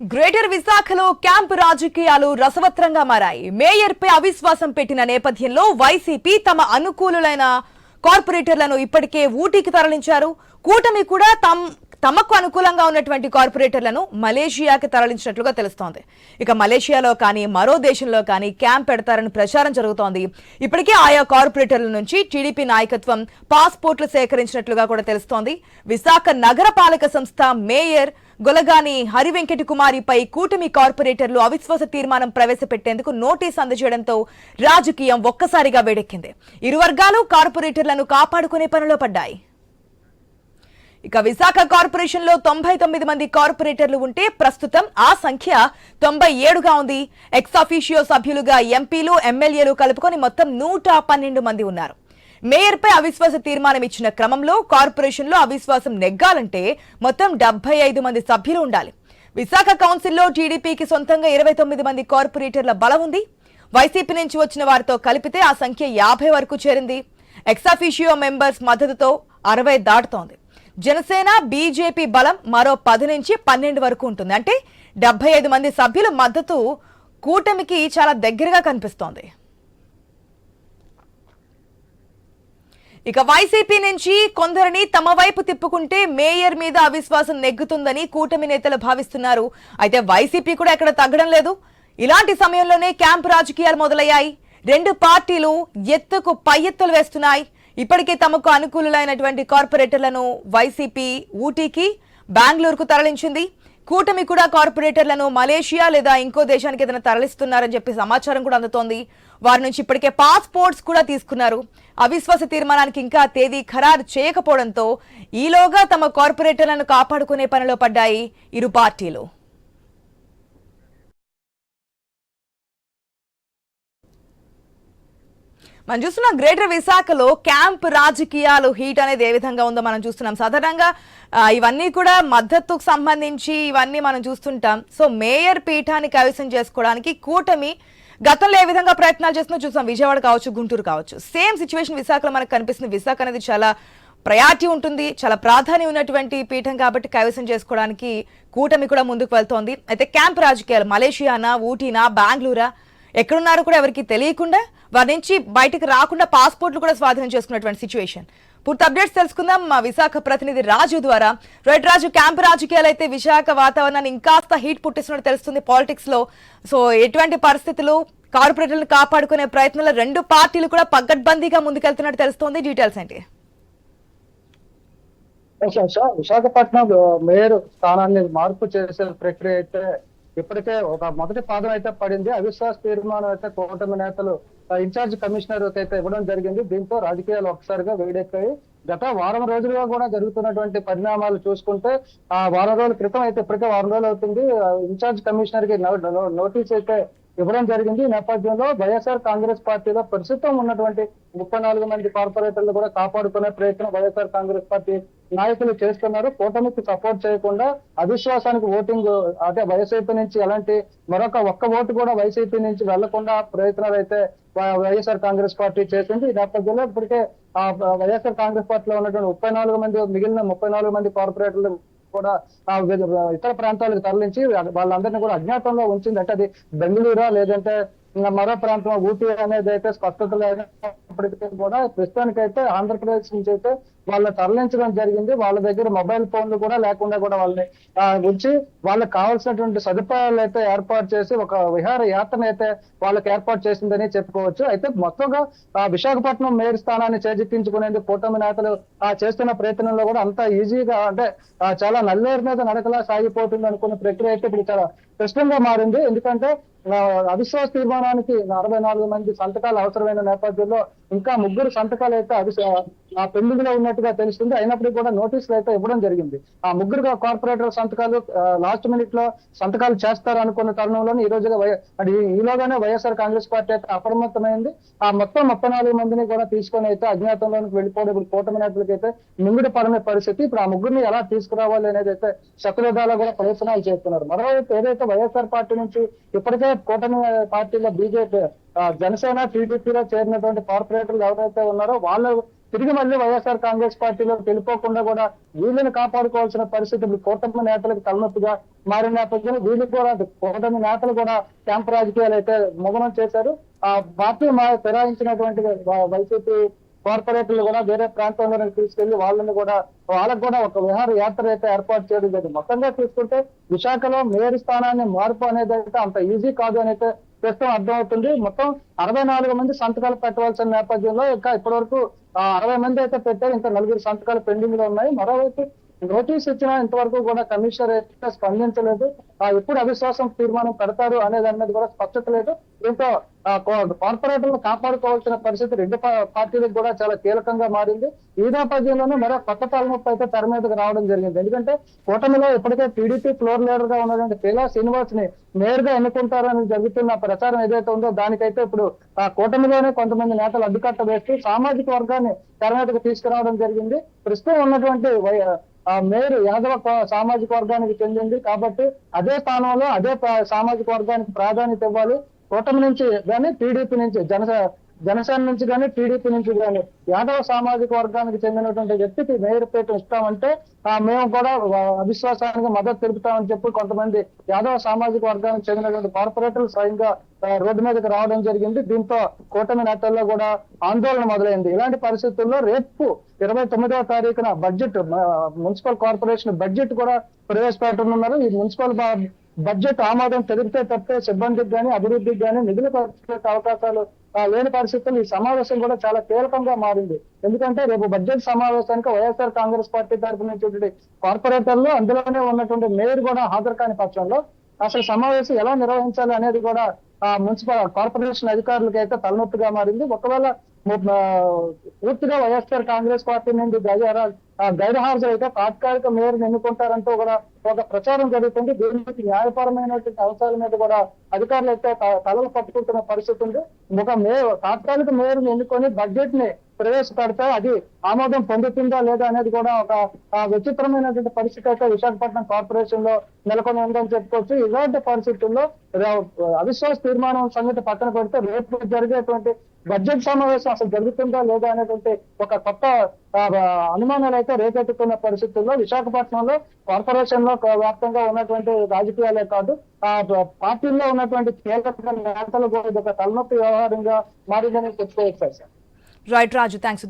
Greater విశాఖలో camp రాజకీయాలు రసవత్రంగా మారాయి. మేయర్పై అవిశ్వాసం పెట్టిన నేపథ్యంలో వైసీపీ తమ అనుకూలులైన కార్పొరేటర్లను ఇప్పటికే ఊటీకి తరలించారు. కూటమి కూడా తమ్ తమకు అనుకూలంగా ఉన్నటువంటి కార్పొరేటర్లను మలేషియాకి తరలించినట్లుగా తెలుస్తోంది. ఇక మలేషియాలో కానీ మరో దేశంలో కానీ క్యాంప్ పెడతారని ప్రచారం జరుగుతోంది. ఇప్పటికే ఆయా కార్పొరేటర్ల నుంచి టీడీపీ నాయకత్వం పాస్పోర్ట్లు సేకరించినట్లుగా కూడా తెలుస్తోంది. విశాఖ నగరపాలక సంస్థ మేయర్ గొలగాని హరివెంకట కుమారిపై కూటమి కార్పొరేటర్లు అవిశ్వాస తీర్మానం ప్రవేశపెట్టేందుకు నోటీస్ అందజేయడంతో రాజకీయం ఒక్కసారిగా వేడెక్కింది. ఇరు వర్గాలు కార్పొరేటర్లను కాపాడుకునే పనిలో పడ్డాయి. ఇక విశాఖ కార్పొరేషన్లో తొంభై తొమ్మిది మంది కార్పొరేటర్లు ఉంటే ప్రస్తుతం ఆ సంఖ్య తొంభై ఏడుగా ఉంది. ఎక్స్ సభ్యులుగా ఎంపీలు ఎమ్మెల్యేలు కలుపుకొని మొత్తం నూట పన్నెండు మంది ఉన్నారు. మేయర్పై అవిశ్వాస తీర్మానం ఇచ్చిన క్రమంలో కార్పొరేషన్లో అవిశ్వాసం నెగ్గాలంటే మొత్తం డెబ్బై ఐదు మంది సభ్యులు ఉండాలి. విశాఖ కౌన్సిల్లో టీడీపీకి సొంతంగా ఇరవై తొమ్మిది మంది కార్పొరేటర్ల బలం ఉంది. వైసీపీ నుంచి వచ్చిన వారితో కలిపితే ఆ సంఖ్య యాభై వరకు చేరింది. ఎక్సాఫిషియో మెంబర్స్ మద్దతుతో అరవై దాటుతోంది. జనసేన బీజేపీ బలం మరో పది నుంచి పన్నెండు వరకు ఉంటుంది. అంటే డెబ్బై ఐదు మంది సభ్యుల మద్దతు కూటమికి చాలా దగ్గరగా కనిపిస్తోంది. ఇక వైసీపీ నుంచి కొందరిని తమ వైపు తిప్పుకుంటే మేయర్ మీద అవిశ్వాసం నెగ్గుతుందని కూటమి నేతలు భావిస్తున్నారు. అయితే వైసీపీ కూడా ఎక్కడ తగ్గడం లేదు. ఇలాంటి సమయంలోనే క్యాంప్ రాజకీయాలు మొదలయ్యాయి. రెండు పార్టీలు ఎత్తుకు పై ఎత్తులు వేస్తున్నాయి. ఇప్పటికే తమకు అనుకూలులైనటువంటి కార్పొరేటర్లను వైసీపీ ఊటీకి బెంగళూరుకు తరలించింది. కూటమి కూడా కార్పొరేటర్లను మలేషియా లేదా ఇంకో దేశానికి ఏదైనా తరలిస్తున్నారని చెప్పి సమాచారం కూడా అందుతోంది. వారి నుంచి ఇప్పటికే పాస్పోర్ట్స్ కూడా తీసుకున్నారు. అవిశ్వాస తీర్మానానికి ఇంకా తేదీ ఖరారు చేయకపోవడంతో ఈలోగా తమ కార్పొరేటర్లను కాపాడుకునే పనిలో పడ్డాయి ఇరు పార్టీలు. మనం చూస్తున్నాం గ్రేటర్ విశాఖలో క్యాంప్ రాజకీయాలు హీట్ అనేది ఏ విధంగా ఉందో మనం చూస్తున్నాం. సాధారణంగా ఇవన్నీ కూడా మద్దతుకు సంబంధించి ఇవన్నీ మనం చూస్తుంటాం. సో మేయర్ పీఠాన్ని కైవసం చేసుకోవడానికి కూటమి గతంలో ఏ విధంగా ప్రయత్నాలు చేస్తుందో చూస్తాం విజయవాడ కావచ్చు గుంటూరు కావచ్చు. సేమ్ సిచ్యువేషన్ విశాఖలో మనకు కనిపిస్తుంది. విశాఖ అనేది చాలా ప్రయారిటీ ఉంటుంది చాలా ప్రాధాన్యం ఉన్నటువంటి పీఠం కాబట్టి కైవసం చేసుకోవడానికి కూటమి కూడా ముందుకు వెళ్తోంది. అయితే క్యాంప్ రాజకీయాలు మలేషియానా ఊటీనా బెంగళూరా ఎక్కడున్నారో కూడా ఎవరికి తెలియకుండా వారి నుంచి బయటకు రాకుండా పాస్పోర్ట్లు కూడా స్వాధీనం చేసుకున్నటువంటి సిచ్యువేషన్ పూర్తి అప్డేట్స్ తెలుసుకుందాం. మా విశాఖ ప్రతినిధి రాజు ద్వారా. రైట్ రాజు క్యాంప్ రాజకీయాలు అయితే విశాఖ వాతావరణాన్ని ఇంకాస్త హీట్ పుట్టిస్తున్నట్టు తెలుస్తుంది పాలిటిక్స్లో. సో ఎటువంటి పరిస్థితులు? కార్పొరేటర్లను కాపాడుకునే ప్రయత్నంలో రెండు పార్టీలు కూడా పగ్గడ్బందీగా ముందుకెళ్తున్నట్టు తెలుస్తోంది. డీటెయిల్స్ ఏంటి? విశాఖపట్నం మేయర్ స్థానాన్ని మార్పు చేసే ప్రక్రియ అయితే ఇప్పటికే ఒక మొదటి పాదం అయితే పడింది. అవిశ్వాస తీర్మానం అయితే కూటమి నేతలు ఇన్ఛార్జ్ కమిషనర్ అయితే ఇవ్వడం జరిగింది. దీంతో రాజకీయాలు ఒకసారిగా వేడెక్కాయి. గత వారం రోజులుగా కూడా జరుగుతున్నటువంటి పరిణామాలు చూసుకుంటే ఆ వారం రోజుల క్రితం అయితే ఇప్పటికే వారం రోజులు అవుతుంది. ఇన్ఛార్జ్ కమిషనర్కి నోటీస్ అయితే ఇవ్వడం జరిగింది. ఈ నేపథ్యంలో వైఎస్ఆర్ కాంగ్రెస్ పార్టీలో ప్రస్తుతం ఉన్నటువంటి ముప్పై నాలుగు మంది కార్పొరేటర్లు కూడా కాపాడుకునే ప్రయత్నం వైఎస్ఆర్ కాంగ్రెస్ పార్టీ నాయకులు చేస్తున్నారు. కూటమికి సపోర్ట్ చేయకుండా అవిశ్వాసానికి ఓటింగ్ అంటే వైసీపీ నుంచి ఎలాంటి మరొక ఒక్క ఓటు కూడా వైసీపీ నుంచి వెళ్ళకుండా ప్రయత్నాలు అయితే వైఎస్ఆర్ కాంగ్రెస్ పార్టీ చేసింది. ఈ నేపథ్యంలో ఇప్పటికే ఆ వైఎస్ఆర్ కాంగ్రెస్ పార్టీలో ఉన్నటువంటి ముప్పై నాలుగు మంది మిగిలిన ముప్పై నాలుగు మంది కార్పొరేటర్లు కూడా ఇతర ప్రాంతాలకు తరలించి వాళ్ళందరినీ కూడా అజ్ఞాతంలో ఉంచింది. అంటే అది బెంగళూరా లేదంటే మరో ప్రాంతం ఊటీ అనేది అయితే స్పష్టత లేనప్పటికీ కూడా ప్రస్తుతానికైతే ఆంధ్రప్రదేశ్ నుంచి అయితే వాళ్ళని తరలించడం జరిగింది. వాళ్ళ దగ్గర మొబైల్ ఫోన్లు కూడా లేకుండా కూడా వాళ్ళని ఉంచి వాళ్ళకి కావాల్సినటువంటి సదుపాయాలు అయితే ఏర్పాటు చేసి ఒక విహార యాత్ర అయితే వాళ్ళకి ఏర్పాటు చేసిందని చెప్పుకోవచ్చు. అయితే మొత్తంగా ఆ, విశాఖపట్నం మేయర్ స్థానాన్ని చేజిక్కించుకునేందుకు కూటమి నేతలు ఆ, చేస్తున్న ప్రయత్నంలో కూడా అంత ఈజీగా అంటే చాలా నల్లేరు మీద నడకలా సాగిపోతుంది అనుకున్న ప్రక్రియ అయితే ఇప్పుడు చాలా క్లిష్టంగా మారింది. ఎందుకంటే అవిశ్వాస తీర్మానానికి అరవై నాలుగు మంది సంతకాలు అవసరమైన నేపథ్యంలో ఇంకా ముగ్గురు సంతకాలు అయితే అవిశ్వ ఆ పెండింగ్లో ఉన్నట్టుగా తెలుస్తుంది. అయినప్పటికీ కూడా నోటీసులు అయితే ఇవ్వడం జరిగింది. ఆ ముగ్గురు కార్పొరేటర్ సంతకాలు లాస్ట్ మినిట్లో సంతకాలు చేస్తారు అనుకున్న తరుణంలోనే ఈ రోజుగా వై- ఈలోగానే వైఎస్ఆర్ కాంగ్రెస్ పార్టీ అయితే అప్రమత్తమైంది. ఆ మొత్తం ముప్పై నాలుగు మందిని కూడా తీసుకొని అయితే అజ్ఞాతంలోకి వెళ్ళిపోవడం ఇప్పుడు కూటమి నేతలకి అయితే మింగుడు పడమే పరిస్థితి. ఇప్పుడు ఆ ముగ్గురిని ఎలా తీసుకురావాలి అనేది అయితే శత్రుధాలో కూడా ప్రయత్నాలు చేస్తున్నారు. మరోవైపు ఏదైతే వైఎస్ఆర్ పార్టీ నుంచి ఇప్పటికే కూటమి పార్టీలో బీజేపీ జనసేన టీడీపీలో చేరినటువంటి కార్పొరేటర్లు ఎవరైతే ఉన్నారో వాళ్ళు తిరిగి మళ్ళీ వైఎస్ఆర్ కాంగ్రెస్ పార్టీలో వెళ్ళిపోకుండా కూడా వీళ్ళని కాపాడుకోవాల్సిన పరిస్థితి ఇప్పుడు కూటమి నేతలకు తలనొప్పిగా మారిన నేపథ్యంలో వీళ్ళకి కూడా కూటమి నేతలు కూడా క్యాంప్ రాజకీయాలు అయితే మొగనం చేశారు. ఆ పార్టీ ఫిరాయించినటువంటి వైసీపీ కార్పొరేటర్లు కూడా వేరే ప్రాంతంలో తీసుకెళ్ళి వాళ్ళని కూడా వాళ్ళకు కూడా ఒక విహార యాత్ర అయితే ఏర్పాటు చేయడం జరిగింది. మొత్తంగా చూసుకుంటే విశాఖలో మేయర్ స్థానాన్ని మార్పు అనేది అయితే అంత ఈజీ కాదు అని అయితే ప్రస్తుతం అర్థమవుతుంది. మొత్తం అరవై నాలుగు మంది సంతకాలు పెట్టవలసిన నేపథ్యంలో ఇంకా ఇప్పటివరకు ఆ, అరవై మంది అయితే పెట్టారు. ఇంకా నలుగురు సంతకాలు పెండింగ్లో ఉన్నాయి. మరోవైపు నోటీస్ ఇచ్చినా ఇంతవరకు కూడా కమిషనర్ అయితే స్పందించలేదు. ఆ, ఎప్పుడు అవిశ్వాసం తీర్మానం పెడతారు అనేది అన్నది కూడా స్పష్టత లేదు. దీంతో కార్పొరేటర్లు కాపాడుకోవాల్సిన పరిస్థితి రెండు పార్టీలకు కూడా చాలా కీలకంగా మారింది. ఈ నేపథ్యంలోనే మరో కొత్త తలనొప్పి అయితే తెర మీదకి రావడం జరిగింది. ఎందుకంటే కూటమిలో ఇప్పటికే టీడీపీ ఫ్లోర్ లీడర్గా ఉన్నటువంటి పేలా శ్రీనివాస్ని నేరుగా ఎన్నుకుంటారని జరుగుతున్న ప్రచారం ఏదైతే ఉందో దానికైతే ఇప్పుడు ఆ కూటమిలోనే కొంతమంది నేతలు అడ్డుకట్ట వేస్తూ సామాజిక వర్గాన్ని తెర మీదకి తీసుకురావడం జరిగింది. ప్రస్తుతం ఉన్నటువంటి ఆ మేయర్ యాదవ సామాజిక వర్గానికి చెందింది కాబట్టి అదే స్థానంలో అదే సామాజిక వర్గానికి ప్రాధాన్యత ఇవ్వాలి. కూటమి నుంచి కానీ టీడీపీ నుంచి జనసేన జనసేన నుంచి కానీ టీడీపీ నుంచి కానీ యాదవ సామాజిక వర్గానికి చెందినటువంటి వ్యక్తికి మేయర్ పేట ఇస్తామంటే ఆ మేము కూడా అవిశ్వాసానికి మద్దతు తెలుపుతామని చెప్పి కొంతమంది యాదవ సామాజిక వర్గానికి చెందినటువంటి కార్పొరేటర్లు స్వయంగా రోడ్డు మీదకి రావడం జరిగింది. దీంతో కూటమి నేతల్లో కూడా ఆందోళన మొదలైంది. ఇలాంటి పరిస్థితుల్లో రేపు ఇరవై తొమ్మిదవ తారీఖున బడ్జెట్ మున్సిపల్ కార్పొరేషన్ బడ్జెట్ కూడా ప్రవేశపెట్టనున్నారు. ఈ మున్సిపల్ బడ్జెట్ ఆమోదం తెలిపితే తప్పే సిబ్బందికి కానీ అభివృద్ధికి కానీ నిధులు ఖర్చు అవకాశాలు లేని పరిస్థితుల్లో ఈ సమావేశం కూడా చాలా కీలకంగా మారింది. ఎందుకంటే రేపు బడ్జెట్ సమావేశానికి వైఎస్ఆర్ కాంగ్రెస్ పార్టీ తరఫు నుంచి కార్పొరేటర్లు అందులోనే ఉన్నటువంటి మేయర్ కూడా హాజరు కాని పక్షంలో అసలు సమావేశం ఎలా నిర్వహించాలి అనేది కూడా ఆ మున్సిపల్ కార్పొరేషన్ అధికారులకి అయితే తలనొప్పిగా మారింది. ఒకవేళ పూర్తిగా వైఎస్ఆర్ కాంగ్రెస్ పార్టీ నుండి గైర్ గైర్ హాజరు అయితే తాత్కాలిక మేయర్ ఎన్నుకుంటారంటూ కూడా ఒక ప్రచారం జరుగుతుంది. దీనికి న్యాయపరమైనటువంటి అంశాల మీద కూడా అధికారులు అయితే తలలు పట్టుకుంటున్న పరిస్థితి ఉంది. ఒక మే తాత్కాలిక మేయర్ ఎన్నుకొని బడ్జెట్ని ప్రవేశపెడితే అది ఆమోదం పొందుతుందా లేదా అనేది కూడా ఒక విచిత్రమైనటువంటి పరిస్థితి అయితే విశాఖపట్నం కార్పొరేషన్లో నెలకొని ఉందని చెప్పుకోవచ్చు. ఇలాంటి పరిస్థితుల్లో అవిశ్వాస తీర్మానం సంగతి పక్కన పెడితే రేపు జరిగేటువంటి బడ్జెట్ సమావేశం అసలు జరుగుతుందా లేదా అనేటువంటి ఒక కొత్త అనుమానాలు అయితే రేకెత్తుతున్న పరిస్థితుల్లో విశాఖపట్నంలో కార్పొరేషన్లో వ్యాప్తంగా ఉన్నటువంటి రాజకీయాలే కాదు ఆ పార్టీల్లో ఉన్నటువంటి కీలక నేతలు కూడా ఇది ఒక తలనొప్పి వ్యవహారంగా మారిందని చెప్పుకోవచ్చు సార్. రైట్ రాజు థ్యాంక్స్